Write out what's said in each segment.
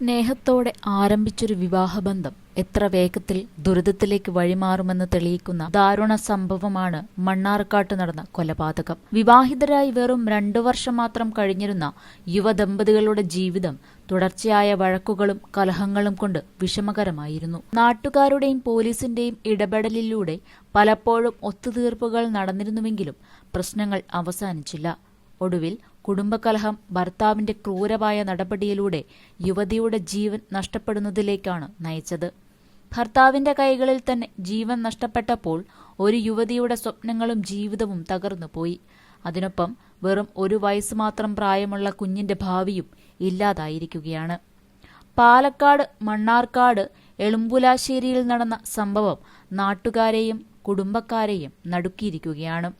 സ്നേഹത്തോടെ ആരംഭിച്ചൊരു വിവാഹബന്ധം എത്ര വേഗത്തിൽ ദുരിതത്തിലേക്ക് വഴിമാറുമെന്ന് തെളിയിക്കുന്ന ദാരുണ സംഭവമാണ് മണ്ണാർക്കാട്ട് നടന്ന കൊലപാതകം. വിവാഹിതരായി വെറും രണ്ടു വർഷം മാത്രം കഴിഞ്ഞിരുന്ന യുവദമ്പതികളുടെ ജീവിതം തുടർച്ചയായ വഴക്കുകളും കലഹങ്ങളും കൊണ്ട് വിഷമകരമായിരുന്നു. നാട്ടുകാരുടെയും പോലീസിന്റെയും ഇടപെടലിലൂടെ പലപ്പോഴും ഒത്തുതീർപ്പുകൾ നടന്നിരുന്നുവെങ്കിലും പ്രശ്നങ്ങൾ അവസാനിച്ചില്ല. ഒടുവിൽ കുടുംബകലഹം ഭർത്താവിന്റെ ക്രൂരമായ നടപടിയിലൂടെ യുവതിയുടെ ജീവൻ നഷ്ടപ്പെടുന്നതിലേക്കാണ് നയിച്ചത്. ഭർത്താവിന്റെ കൈകളിൽ തന്നെ ജീവൻ നഷ്ടപ്പെട്ടപ്പോൾ ഒരു യുവതിയുടെ സ്വപ്നങ്ങളും ജീവിതവും തകർന്നുപോയി അതിനൊപ്പം വെറും ഒരു വയസ്സ് മാത്രം പ്രായമുള്ള കുഞ്ഞിന്റെ ഭാവിയും ഇല്ലാതായിരിക്കുകയാണ്. പാലക്കാട് മണ്ണാർക്കാട് എളുമ്പുലാശ്ശേരിയിൽ നടന്ന സംഭവം നാട്ടുകാരെയും കുടുംബക്കാരെയും നടുക്കിയിരിക്കുകയാണ്.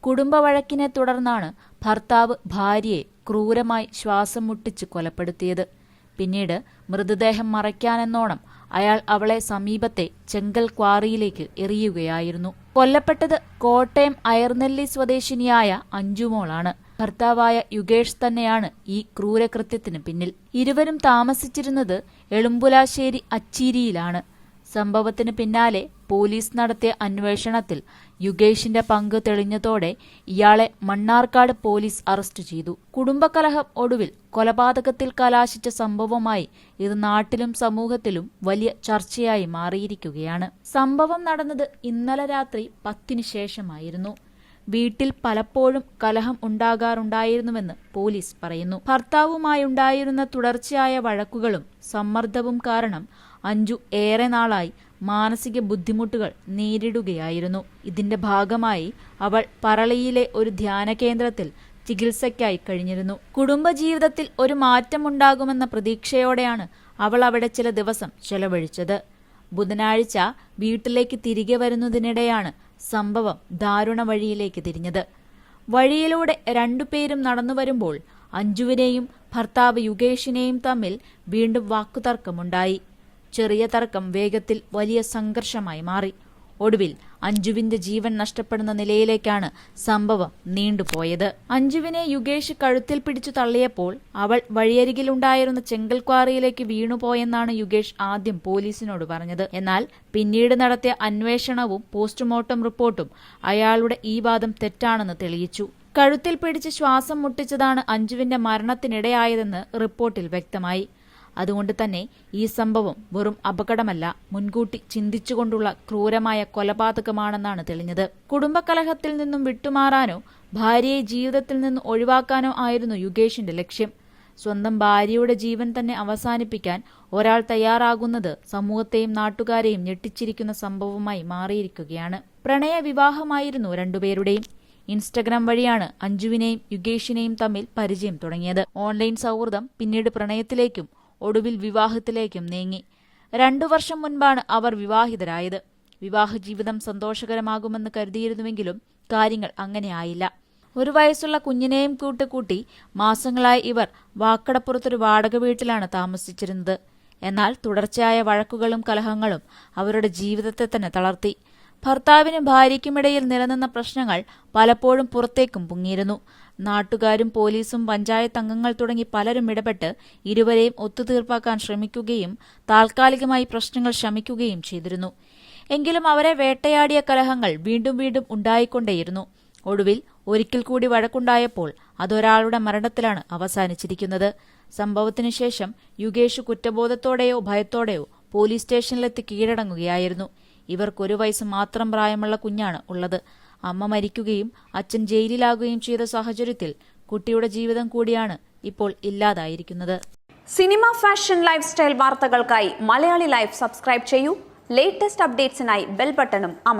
കുടുംബവഴക്കിനെ തുടർന്നാണ് ഭർത്താവ് ഭാര്യയെ ക്രൂരമായി ശ്വാസം മുട്ടിച്ച് കൊലപ്പെടുത്തിയത്. പിന്നീട് മൃതദേഹം മറയ്ക്കാനെന്നോണം അയാൾ അവളെ സമീപത്തെ ചെങ്കൽ ക്വാറിയിലേക്ക് എറിയുകയായിരുന്നു. കൊല്ലപ്പെട്ടത് കോട്ടയം അയർനെല്ലി സ്വദേശിനിയായ അഞ്ജുമോളാണ് ഭർത്താവായ യുഗേഷ് തന്നെയാണ് ഈ ക്രൂരകൃത്യത്തിന് പിന്നിൽ. ഇരുവരും താമസിച്ചിരുന്നത് എളുമ്പുലാശ്ശേരി അച്ചീരിയിലാണ്. സംഭവത്തിന് പിന്നാലെ പോലീസ് നടത്തിയ അന്വേഷണത്തിൽ യുഗേഷിന്റെ പങ്ക് തെളിഞ്ഞതോടെ ഇയാളെ മണ്ണാർക്കാട് പോലീസ് അറസ്റ്റ് ചെയ്തു. കുടുംബകലഹം ഒടുവിൽ കൊലപാതകത്തിൽ കലാശിച്ച സംഭവമായി ഇത് നാട്ടിലും സമൂഹത്തിലും വലിയ ചർച്ചയായി മാറിയിരിക്കുകയാണ്. സംഭവം നടന്നത് ഇന്നലെ രാത്രി പത്തിനു ശേഷമായിരുന്നു. വീട്ടിൽ പലപ്പോഴും കലഹം ഉണ്ടാകാറുണ്ടായിരുന്നുവെന്ന് പോലീസ് പറയുന്നു. ഭർത്താവുമായുണ്ടായിരുന്ന തുടർച്ചയായ വഴക്കുകളും സമ്മർദ്ദവും കാരണം അഞ്ജു ഏറെ നാളായി മാനസിക ബുദ്ധിമുട്ടുകൾ നേരിടുകയായിരുന്നു. ഇതിന്റെ ഭാഗമായി അവൾ പറളിയിലെ ഒരു ധ്യാന കേന്ദ്രത്തിൽ ചികിത്സയ്ക്കായി കഴിഞ്ഞിരുന്നു. കുടുംബജീവിതത്തിൽ ഒരു മാറ്റമുണ്ടാകുമെന്ന പ്രതീക്ഷയോടെയാണ് അവൾ അവിടെ ചില ദിവസം ചെലവഴിച്ചത്. ബുധനാഴ്ച വീട്ടിലേക്ക് തിരികെ വരുന്നതിനിടെയാണ് സംഭവം ദാരുണ വഴിയിലേക്ക് തിരിഞ്ഞത്. വഴിയിലൂടെ രണ്ടുപേരും നടന്നു വരുമ്പോൾ അഞ്ജുവിനെയും ഭർത്താവ് യുഗേഷിനെയും തമ്മിൽ വീണ്ടും വാക്കുതർക്കമുണ്ടായി. ചെറിയ തർക്കം വേഗത്തിൽ വലിയ സംഘർഷമായി മാറി. ഒടുവിൽ അഞ്ജുവിന്റെ ജീവൻ നഷ്ടപ്പെടുന്ന നിലയിലേക്കാണ് സംഭവം നീണ്ടുപോയത്. അഞ്ജുവിനെ യുഗേഷ് കഴുത്തിൽ പിടിച്ചു തള്ളിയപ്പോൾ അവൾ വഴിയരികിലുണ്ടായിരുന്ന ചെങ്കൽക്വാറിയിലേക്ക് വീണുപോയെന്നാണ് യുഗേഷ് ആദ്യം പോലീസിനോട് പറഞ്ഞത്. എന്നാൽ പിന്നീട് നടത്തിയ അന്വേഷണവും പോസ്റ്റ്മോർട്ടം റിപ്പോർട്ടും അയാളുടെ ഈ വാദം തെറ്റാണെന്ന് തെളിയിച്ചു. കഴുത്തിൽ പിടിച്ച് ശ്വാസം മുട്ടിച്ചതാണ് അഞ്ജുവിന്റെ മരണത്തിനിടയായതെന്ന് റിപ്പോർട്ടിൽ വ്യക്തമായി. അതുകൊണ്ട് തന്നെ ഈ സംഭവം വെറും അപകടമല്ല മുൻകൂട്ടി ചിന്തിച്ചുകൊണ്ടുള്ള ക്രൂരമായ കൊലപാതകമാണെന്നാണ് തെളിഞ്ഞത്. കുടുംബകലഹത്തിൽ നിന്നും വിട്ടുമാറാനോ ഭാര്യയെ ജീവിതത്തിൽ നിന്ന് ഒഴിവാക്കാനോ ആയിരുന്നു യുഗേഷിന്റെ ലക്ഷ്യം. സ്വന്തം ഭാര്യയുടെ ജീവൻ തന്നെ അവസാനിപ്പിക്കാൻ ഒരാൾ തയ്യാറാകുന്നത് സമൂഹത്തെയും നാട്ടുകാരെയും ഞെട്ടിച്ചിരിക്കുന്ന സംഭവമായി മാറിയിരിക്കുകയാണ്. പ്രണയ വിവാഹമായിരുന്നു രണ്ടുപേരുടെയും. ഇൻസ്റ്റഗ്രാം വഴിയാണ് അഞ്ജുവിനെയും യുഗേഷിനെയും തമ്മിൽ പരിചയം തുടങ്ങിയത്. ഓൺലൈൻ സൗഹൃദം പിന്നീട് പ്രണയത്തിലേക്കും ഒടുവിൽ വിവാഹത്തിലേക്കും നീങ്ങി. രണ്ടു വർഷം മുൻപാണ് അവർ വിവാഹിതരായത്. വിവാഹ ജീവിതം സന്തോഷകരമാകുമെന്ന് കരുതിയിരുന്നുവെങ്കിലും കാര്യങ്ങൾ അങ്ങനെയായില്ല ഒരു വയസ്സുള്ള കുഞ്ഞിനെയും കൂട്ടുകൂട്ടി മാസങ്ങളായി ഇവർ വാക്കടപ്പുറത്തൊരു വാടക വീട്ടിലാണ് താമസിച്ചിരുന്നത്. എന്നാൽ തുടർച്ചയായ വഴക്കുകളും കലഹങ്ങളും അവരുടെ ജീവിതത്തെ തന്നെ തളർത്തി. ഭർത്താവിനും ഭാര്യയ്ക്കുമിടയിൽ നിലനിന്ന പ്രശ്നങ്ങൾ പലപ്പോഴും പുറത്തേക്കും പൊങ്ങിയിരുന്നു. നാട്ടുകാരും പോലീസും പഞ്ചായത്ത് അംഗങ്ങൾ തുടങ്ങി പലരും ഇടപെട്ട് ഇരുവരെയും ഒത്തുതീർപ്പാക്കാൻ ശ്രമിക്കുകയും താൽക്കാലികമായി പ്രശ്നങ്ങൾ ശമിക്കുകയും ചെയ്തിരുന്നു. എങ്കിലും അവരെ വേട്ടയാടിയ കലഹങ്ങൾ വീണ്ടും വീണ്ടും ഉണ്ടായിക്കൊണ്ടേയിരുന്നു. ഒടുവിൽ ഒരിക്കൽ കൂടി വഴക്കുണ്ടായപ്പോൾ അതൊരാളുടെ മരണത്തിലാണ് അവസാനിച്ചിരിക്കുന്നത്. സംഭവത്തിനു ശേഷം യുഗേഷ് കുറ്റബോധത്തോടെയോ ഭയത്തോടെയോ പോലീസ് സ്റ്റേഷനിലെത്തി കീഴടങ്ങുകയായിരുന്നു. ഇവർക്കൊരു വയസ്സ് മാത്രം പ്രായമുള്ള കുഞ്ഞാണ് ഉള്ളത്. അമ്മ മരിക്കുകയും അച്ഛൻ ജയിലിലാകുകയും ചെയ്ത സാഹചര്യത്തിൽ കുട്ടിയുടെ ജീവിതം കൂടിയാണ് ഇപ്പോൾ ഇല്ലാതായിരിക്കുന്നത്. സിനിമ ഫാഷൻ ലൈഫ് സ്റ്റൈൽ വാർത്തകൾക്കായി മലയാളി ലൈഫ് സബ്സ്ക്രൈബ് ചെയ്യൂ. ലേറ്റസ്റ്റ് അപ്ഡേറ്റ്സിനായി ബെൽ ബട്ടണും അമർ